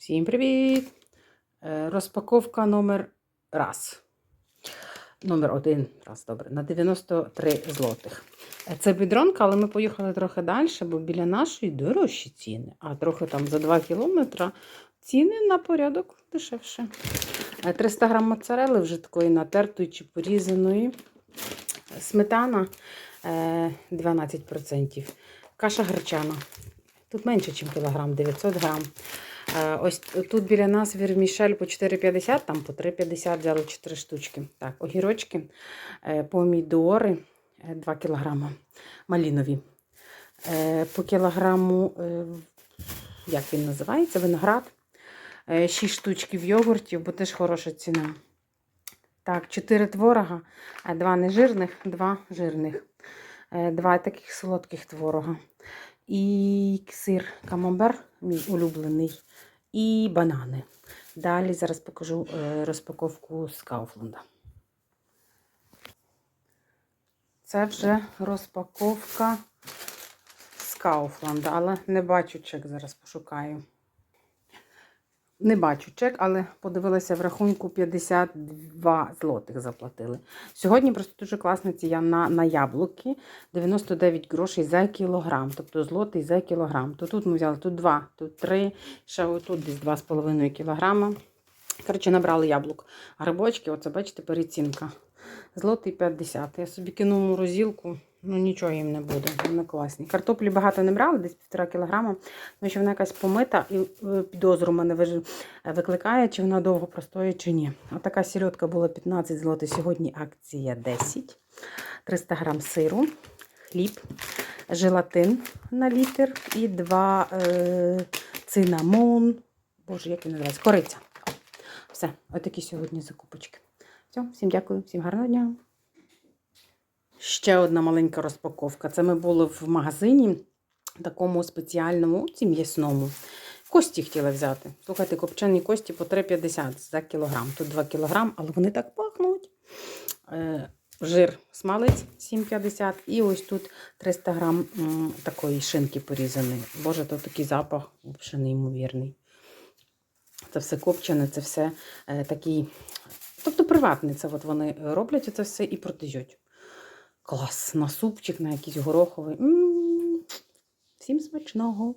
Всім привіт! Е, Розпаковка номер раз. Номер один, раз, добре, на 93 злотих. Е, Це бідронка, але ми поїхали трохи далі, бо біля нашої дорожчі ціни. А трохи там за 2 кілометри ціни на порядок дешевше. Е, 300 грам моцарели вже такої натертої чи порізаної. Сметана е, 12%. Каша гречана. Тут менше, ніж кілограм, 900 грам. Е, Ось тут біля нас вірмішель по 4,50, там по 3,50 взяли 4 штучки. Так, огірочки, е, помідори е, 2 кілограма, малінові. Е, По кілограму, е, як він називається, виноград. 6 штучків йогуртів, бо теж хороша ціна. Так, 4 творога, 2 нежирних, 2 жирних, 2 таких солодких творога. І сир камамбер, мій улюблений, і банани. Далі зараз покажу е, розпаковку з Кауфланда. Це вже розпаковка з Кауфланда, але не бачу чек, зараз пошукаю. Не бачу чек, але подивилася в рахунку 52 злотих заплатили. Сьогодні просто дуже класна ціна на, яблуки 99 грошей за кілограм, тобто злотий за кілограм. То тут ми взяли тут 2, тут 3, ще отут десь 2,5 кілограма. Коротше, набрали яблук. Грибочки, оце бачите, перецінка. Злотий 50. Я собі кинув у морозилку, ну нічого їм не буде. Вони класні. Картоплі багато не брали, десь 1,5 кілограма, тому що вона якась помита і е, підозру мене викликає, чи вона довго простоїть, чи ні. Отака сільотка була 15 злотих, сьогодні акція 10. 300 грам сиру, хліб, желатин на літр і 2 е, цинамон. Боже, як він називається? Кориця. Все, отакі сьогодні закупочки. Все, всім дякую, всім гарного дня. Ще одна маленька розпаковка. Це ми були в магазині, такому спеціальному, ці м'ясному. Кості хотіла взяти. Слухайте, копчені кості по 3,50 за кілограм. Тут 2 кілограм, але вони так пахнуть. Е, жир смалець 7,50 і ось тут 300 грам такої шинки порізаної. Боже, то такий запах взагалі неймовірний. Це все копчене, це все е, такий. Тобто приватне, це от вони роблять це все і продають. Клас, на супчик, на якийсь гороховий. М, Всім смачного!